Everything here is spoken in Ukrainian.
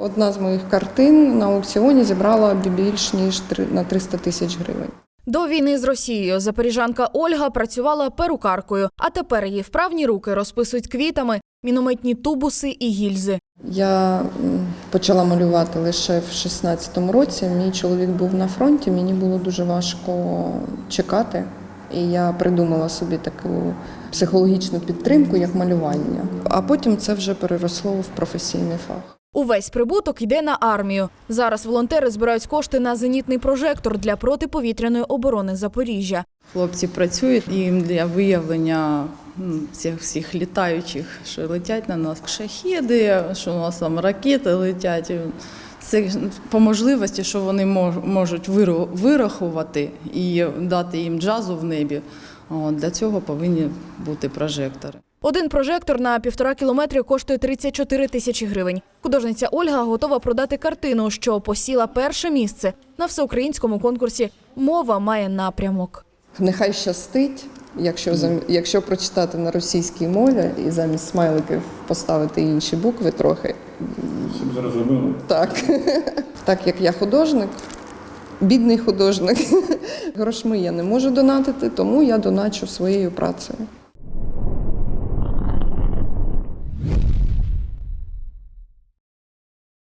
Одна з моїх картин на аукціоні зібрала більш ніж на 300 тисяч гривень. До війни з Росією запоріжанка Ольга працювала перукаркою, а тепер її вправні руки розписують квітами, мінометні тубуси і гільзи. Я почала малювати лише в 16-му році. Мій чоловік був на фронті, мені було дуже важко чекати. І я придумала собі таку психологічну підтримку, як малювання. А потім це вже переросло в професійний фах. Увесь прибуток йде на армію. Зараз волонтери збирають кошти на зенітний прожектор для протиповітряної оборони Запоріжжя. Хлопці працюють їм для виявлення м, цих всіх літаючих, що летять на нас шахіди, що у нас там ракети летять. Це по можливості, що вони можуть вирахувати і дати їм джазу в небі. Для цього повинні бути прожектори. Один прожектор на півтора кілометри коштує 34 тисячі гривень. Художниця Ольга готова продати картину, що посіла перше місце на всеукраїнському конкурсі Мова має напрямок. Нехай щастить, якщо якщо прочитати на російській мові і замість смайликів поставити інші букви трохи. Щоб зрозуміло. Так, так як я художник, бідний художник, грошми я не можу донатити, тому я доначу своєю працею.